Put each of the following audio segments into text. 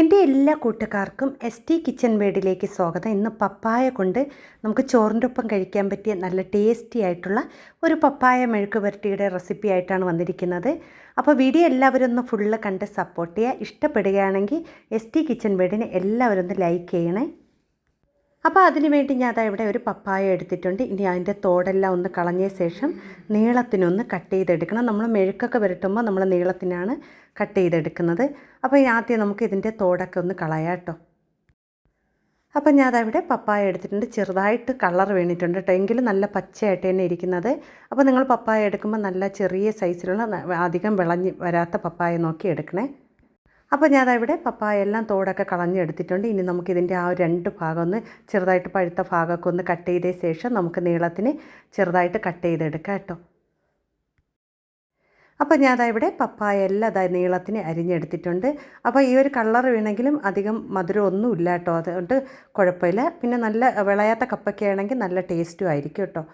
എന്റെ എല്ലാ കൂട്ടുകാർക്കും എസ് ടി കിച്ചൺ വേഡിലേക്ക് സ്വാഗതം. ഇന്ന് പപ്പായ കൊണ്ട് നമുക്ക് ചോറിന്റെ ഒപ്പം കഴിക്കാൻ പറ്റിയ നല്ല ടേസ്റ്റി ആയിട്ടുള്ള ഒരു പപ്പായ മെഴുക്ക് പുരട്ടിയുടെ റെസിപ്പി ആയിട്ടാണ് വന്നിരിക്കുന്നത്. അപ്പോൾ വീഡിയോ എല്ലാവരും ഒന്ന് ഫുള്ള് കണ്ട് സപ്പോർട്ട് ചെയ്യുക. ഇഷ്ടപ്പെടുകയാണെങ്കിൽ എസ് ടി കിച്ചൺ വേഡിനെ എല്ലാവരും ഒന്ന് ലൈക്ക് ചെയ്യണേ. അപ്പോൾ അതിന് വേണ്ടി ഞാൻ അതാ ഇവിടെ ഒരു പപ്പായ എടുത്തിട്ടുണ്ട്. ഇനി അതിന്റെ തോടെല്ലാം ഒന്ന് കളഞ്ഞ ശേഷം നീളത്തിനൊന്ന് കട്ട് ചെയ്തെടുക്കണം. നമ്മൾ മെഴുക്കൊക്കെ വരട്ടുമ്പോൾ നമ്മൾ നീളത്തിനാണ് കട്ട് ചെയ്തെടുക്കുന്നത്. അപ്പോൾ ആദ്യം നമുക്ക് ഇതിന്റെ തോടൊക്കെ ഒന്ന് കളയാം കേട്ടോ. അപ്പം ഞാൻ അതവിടെ പപ്പായ എടുത്തിട്ടുണ്ട്. ചെറുതായിട്ട് കളർ വീണിട്ടുണ്ട് കേട്ടോ. എങ്കിലും നല്ല പച്ചയായിട്ട് തന്നെ ഇരിക്കുന്നത്. അപ്പോൾ നിങ്ങൾ പപ്പായ എടുക്കുമ്പോൾ നല്ല ചെറിയ സൈസിലുള്ള അധികം വിളഞ്ഞ് വരാത്ത പപ്പായ നോക്കി എടുക്കണേ. അപ്പോൾ ഞാൻ ഇവിടെ പപ്പായ എല്ലാം തോടൊക്കെ കളഞ്ഞെടുത്തിട്ടുണ്ട്. ഇനി നമുക്കിതിന്റെ ആ രണ്ട് ഭാഗം ഒന്ന് ചെറുതായിട്ട് പഴുത്ത ഭാഗമൊക്കെ ഒന്ന് കട്ട് ചെയ്ത ശേഷം നമുക്ക് നീളത്തിന് ചെറുതായിട്ട് കട്ട് ചെയ്തെടുക്കാം കേട്ടോ. അപ്പോൾ ഞാൻ ഇവിടെ പപ്പായ എല്ലാം അതായത് നീളത്തിന് അരിഞ്ഞെടുത്തിട്ടുണ്ട്. അപ്പോൾ ഈ ഒരു കളർ വീണെങ്കിലും അധികം മധുരം ഒന്നും ഇല്ല കേട്ടോ. അതുകൊണ്ട് കുഴപ്പമില്ല. പിന്നെ നല്ല വിളയാത്ത കപ്പൊക്കെ ആണെങ്കിൽ നല്ല ടേസ്റ്റും ആയിരിക്കും കേട്ടോ.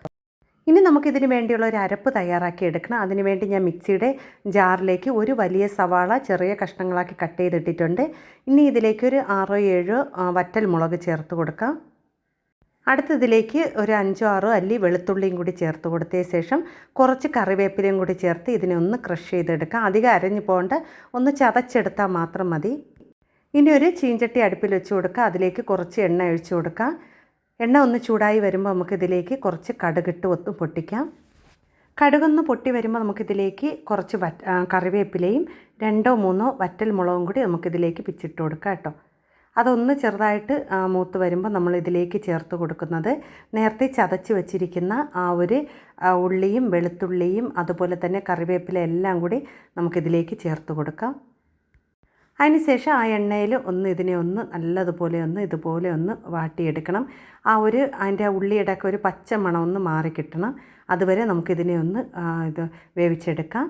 ഇനി നമുക്കിതിന് വേണ്ടിയുള്ള ഒരു അരപ്പ് തയ്യാറാക്കി എടുക്കണം. അതിനുവേണ്ടി ഞാൻ മിക്സിയുടെ ജാറിലേക്ക് ഒരു വലിയ സവാള ചെറിയ കഷ്ണങ്ങളാക്കി കട്ട് ചെയ്തിട്ടിട്ടുണ്ട്. ഇനി ഇതിലേക്ക് ഒരു ആറോ ഏഴോ വറ്റൽ മുളക് ചേർത്ത് കൊടുക്കാം. അടുത്തതിലേക്ക് ഒരു അഞ്ചോ ആറോ അല്ലി വെളുത്തുള്ളിയും കൂടി ചേർത്ത് കൊടുത്തതിന് ശേഷം കുറച്ച് കറിവേപ്പിലയും കൂടി ചേർത്ത് ഇതിനെ ഒന്ന് ക്രഷ് ചെയ്തെടുക്കാം. അധികം അരഞ്ഞു പോകേണ്ട. ഒന്ന് ചതച്ചെടുത്താൽ മാത്രം മതി. ഇനി ഒരു ചീഞ്ചട്ടി അടുപ്പിൽ വെച്ച് കൊടുക്കുക അതിലേക്ക് കുറച്ച് എണ്ണ ഒഴിച്ചു കൊടുക്കാം. എണ്ണ ഒന്ന് ചൂടായി വരുമ്പോൾ നമുക്കിതിലേക്ക് കുറച്ച് കടുകിട്ട് ഒത്ത് പൊട്ടിക്കാം. കടുകൊന്ന് പൊട്ടി വരുമ്പോൾ നമുക്കിതിലേക്ക് കുറച്ച് വറ്റ കറിവേപ്പിലയും രണ്ടോ മൂന്നോ വറ്റൽ മുളകും കൂടി നമുക്കിതിലേക്ക് പിച്ചിട്ട് കൊടുക്കാം കേട്ടോ. അതൊന്ന് ചെറുതായിട്ട് മൂത്ത് വരുമ്പോൾ നമ്മൾ ഇതിലേക്ക് ചേർത്ത് കൊടുക്കുന്നത് നേരത്തെ ചതച്ച് വെച്ചിരിക്കുന്ന ആ ഒരു ഉള്ളിയും വെളുത്തുള്ളിയും അതുപോലെ തന്നെ കറിവേപ്പില എല്ലാം കൂടി നമുക്കിതിലേക്ക് ചേർത്ത് കൊടുക്കാം. അതിനുശേഷം ആ എണ്ണയിൽ ഒന്ന് ഇതിനെ ഒന്ന് നല്ലതുപോലെ ഒന്ന് ഇതുപോലെ ഒന്ന് വാട്ടിയെടുക്കണം. ആ ഒരു അതിന്റെ ഉള്ളിയുടെ ഒക്കെ ഒരു പച്ച മണം ഒന്ന് മാറി അതുവരെ നമുക്കിതിനെ ഒന്ന് ഇത് വേവിച്ചെടുക്കാം.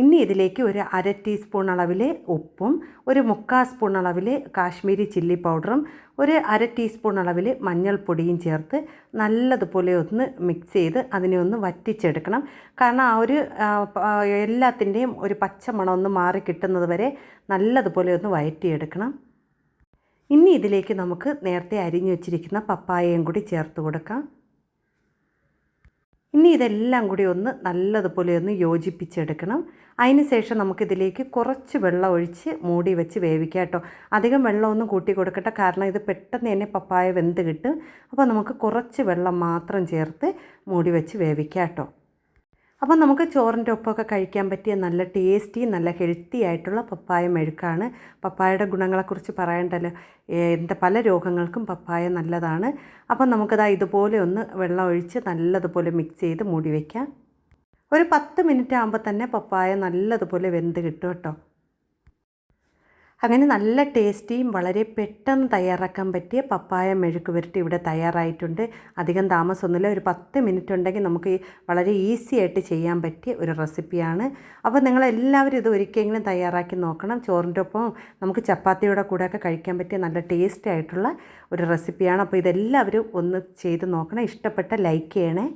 ഇനി ഇതിലേക്ക് ഒരു അര ടീസ്പൂൺ അളവിൽ ഉപ്പും ഒരു മുക്കാൽ സ്പൂൺ അളവിൽ കാശ്മീരി ചില്ലി പൗഡറും ഒരു അര ടീസ്പൂൺ അളവിൽ മഞ്ഞൾപ്പൊടിയും ചേർത്ത് നല്ലതുപോലെ ഒന്ന് മിക്സ് ചെയ്ത് അതിനെ ഒന്ന് വറ്റിച്ചെടുക്കണം. കാരണം ആ ഒരു എല്ലാത്തിന്റെയും ഒരു പച്ചമണം ഒന്ന് മാറി കിട്ടുന്നത് വരെ നല്ലതുപോലെ ഒന്ന് വയറ്റിയെടുക്കണം. ഇനി ഇതിലേക്ക് നമുക്ക് നേരത്തെ അരിഞ്ഞു വച്ചിരിക്കുന്ന പപ്പായയും കൂടി ചേർത്ത് കൊടുക്കാം. ഇനി ഇതെല്ലാം കൂടി ഒന്ന് നല്ലതുപോലെ ഒന്ന് യോജിപ്പിച്ചെടുക്കണം. അതിന് ശേഷം നമുക്കിതിലേക്ക് കുറച്ച് വെള്ളം ഒഴിച്ച് മൂടി വെച്ച് വേവിക്കാം കേട്ടോ. അധികം വെള്ളമൊന്നും കൂട്ടി കൊടുക്കട്ടെ കാരണം ഇത് പെട്ടെന്ന് തന്നെ പപ്പായ വെന്ത് കിട്ടും. അപ്പോൾ നമുക്ക് കുറച്ച് വെള്ളം മാത്രം ചേർത്ത് മൂടി വെച്ച് വേവിക്കാം കേട്ടോ. അപ്പോൾ നമുക്ക് ചോറിന്റെ ഒപ്പമൊക്കെ കഴിക്കാൻ പറ്റിയ നല്ല ടേസ്റ്റി നല്ല ഹെൽത്തി ആയിട്ടുള്ള പപ്പായ മെഴുക്കാണ്. പപ്പായയുടെ ഗുണങ്ങളെക്കുറിച്ച് പറയേണ്ടല്ലോ. എന്താ പല രോഗങ്ങൾക്കും പപ്പായ നല്ലതാണ്. അപ്പോൾ നമുക്കതാ ഇതുപോലെ ഒന്ന് വെള്ളം ഒഴിച്ച് നല്ലതുപോലെ മിക്സ് ചെയ്ത് മൂടി വയ്ക്കാം ഒരു പത്ത് മിനിറ്റ് ആകുമ്പോൾ തന്നെ പപ്പായ നല്ലതുപോലെ വെന്ത് കിട്ടും കേട്ടോ. അങ്ങനെ നല്ല ടേസ്റ്റിയും വളരെ പെട്ടെന്ന് തയ്യാറാക്കാൻ പറ്റിയ പപ്പായ മെഴുക്ക് പുരട്ടി ഇവിടെ തയ്യാറായിട്ടുണ്ട്. അധികം താമസമൊന്നുമില്ല. ഒരു പത്ത് മിനിറ്റ് ഉണ്ടെങ്കിൽ നമുക്ക് വളരെ ഈസി ആയിട്ട് ചെയ്യാൻ പറ്റിയ ഒരു റെസിപ്പിയാണ്. അപ്പോൾ നിങ്ങളെല്ലാവരും ഇത് ഒരിക്കലെങ്കിലും തയ്യാറാക്കി നോക്കണം. ചോറിന്റെ ഒപ്പം നമുക്ക് ചപ്പാത്തിയുടെ കൂടെയൊക്കെ കഴിക്കാൻ പറ്റിയ നല്ല ടേസ്റ്റ് ആയിട്ടുള്ള ഒരു റെസിപ്പിയാണ്. അപ്പോൾ ഇതെല്ലാവരും ഒന്ന് ചെയ്ത് നോക്കണം. ഇഷ്ടപ്പെട്ട ലൈക്ക് ചെയ്യണേ.